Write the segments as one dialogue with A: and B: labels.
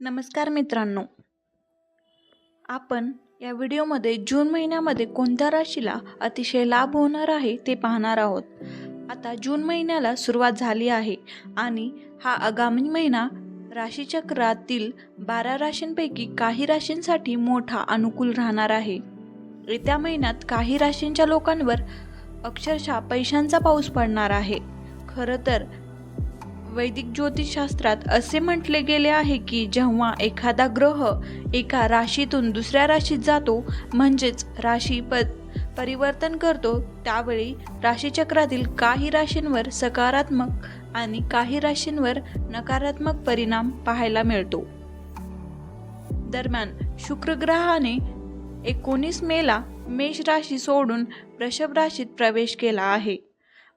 A: नमस्कार मित्रांनो. आपण या व्हिडिओमध्ये जून महिन्यामध्ये कोणत्या राशीला अतिशय लाभ होणार आहे ते पाहणार आहोत. आता जून महिन्याला सुरुवात झाली आहे आणि हा आगामी महिना राशीचक्रातील बारा राशींपैकी काही राशींसाठी मोठा अनुकूल राहणार आहे. येत्या महिन्यात काही राशींच्या लोकांवर अक्षरशः पैशांचा पाऊस पडणार आहे. खरं तर वैदिक ज्योतिषशास्त्रात असे म्हटले गेले आहे की जेव्हा एखादा ग्रह एका राशीतून दुसऱ्या राशीत जातो म्हणजेच राशी प परिवर्तन करतो त्यावेळी राशीचक्रातील काही राशींवर सकारात्मक आणि काही राशींवर नकारात्मक परिणाम पाहायला मिळतो. दरम्यान शुक्र ग्रहाने एकोणीस मेला मेष राशी सोडून वृषभ राशीत प्रवेश केला आहे.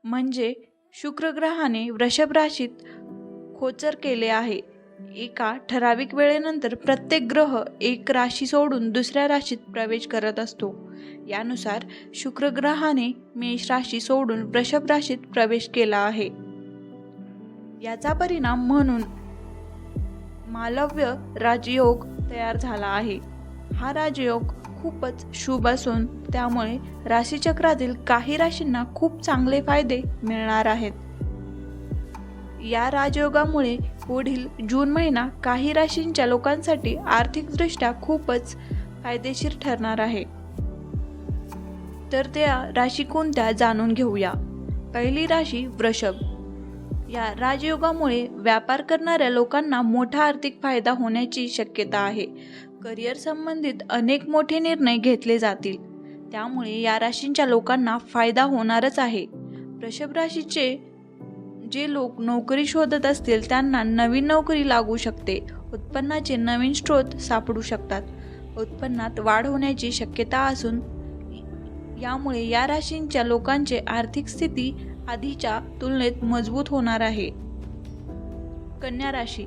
A: म्हणजे शुक्रग्रहाने वृषभ राशीत खोचर केले आहे. एका ठराविक वेळेनंतर प्रत्येक ग्रह एक राशी सोडून दुसऱ्या राशीत प्रवेश करत असतो. यानुसार शुक्र ग्रहाने मेष राशी सोडून वृषभ राशीत प्रवेश केला आहे. याचा परिणाम म्हणून मालव्य राजयोग तयार झाला आहे. हा राजयोग खूपच शुभ असून त्यामुळे राशीचक्रातील काही राशींना खूप चांगले फायदे मिळणार आहेत. या राजयोगामुळे पुढील जून महिना काही राशींच्या लोकांसाठी आर्थिकदृष्ट्या खूपच फायदेशीर ठरणार आहे. तर त्या राशी कोणत्या जाणून घेऊया. पहिली राशी वृषभ. या राजयोगामुळे व्यापार करणाऱ्या लोकांना मोठा आर्थिक फायदा होण्याची शक्यता आहे. करिअर संबंधित अनेक मोठे निर्णय घेतले जातील. त्यामुळे या राशींच्या लोकांना फायदा होणारच आहे. वृषभ राशीचे जे लोक नोकरी शोधत असतील त्यांना नवीन नोकरी लागू शकते. उत्पन्नाचे नवीन स्रोत सापडू शकतात. उत्पन्नात वाढ होण्याची शक्यता असून यामुळे या राशींच्या लोकांचे आर्थिक स्थिती आधीच्या तुलनेत मजबूत होणार आहे. कन्या राशी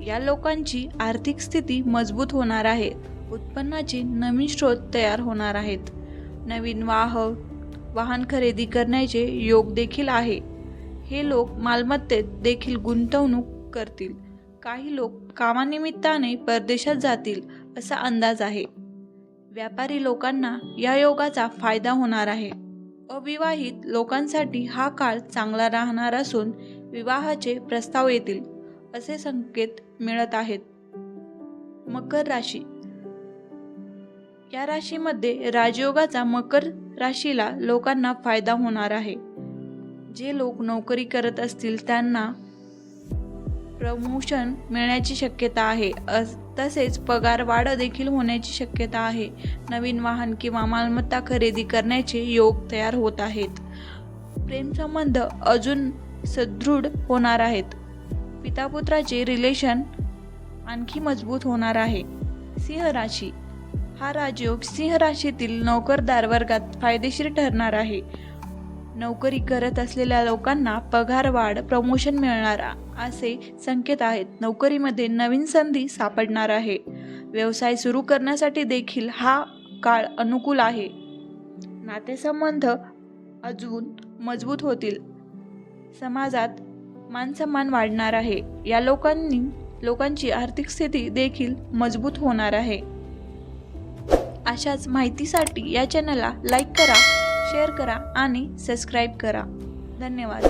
A: या लोकांची आर्थिक स्थिती मजबूत होणार आहे. उत्पन्नाचे नवीन स्रोत तयार होणार आहेत. नवीन वाह वाहन खरेदी करण्याचे योग देखील आहे. हे लोक मालमत्तेत देखील गुंतवणूक करतील. काही लोक कामानिमित्ताने परदेशात जातील असा अंदाज आहे. व्यापारी लोकांना या योगाचा फायदा होणार आहे. अविवाहित लोकांसाठी हा काळ चांगला राहणार असून विवाहाचे प्रस्ताव येतील. असे संकेत मिळत आहेत. मकर राशी. या राशीमध्ये राजयोगाचा मकर राशीला लोकांना फायदा होणार आहे. जे लोक नोकरी करत असतील त्यांना प्रमोशन मिळण्याची शक्यता आहे. तसेच पगार वाढ देखील होण्याची शक्यता आहे. नवीन वाहन किंवा मालमत्ता खरेदी करण्याचे योग तयार होत आहेत. प्रेमसंबंध अजून सदृढ होणार आहेत. पितापुत्राचे रिलेशन आणखी मजबूत होणार आहे. सिंह राशी. हा राजयोग सिंह राशीतील नोकरदार वर्गात फायदेशीर ठरणार आहे. नोकरी करत असलेल्या लोकांना पगार वाढ प्रमोशन मिळणार असे संकेत आहेत. नोकरीमध्ये नवीन संधी सापडणार आहे. व्यवसाय सुरू करण्यासाठी देखील हा काळ अनुकूल आहे. नातेसंबंध अजून मजबूत होतील. समाजात मानसन्मान वाढणार आहे. या लोकांनी लोकांची आर्थिक स्थिती देखील मजबूत होणार आहे. अशाच माहितीसाठी या चॅनलला लाईक करा शेअर करा आणि सबस्क्राईब करा. धन्यवाद.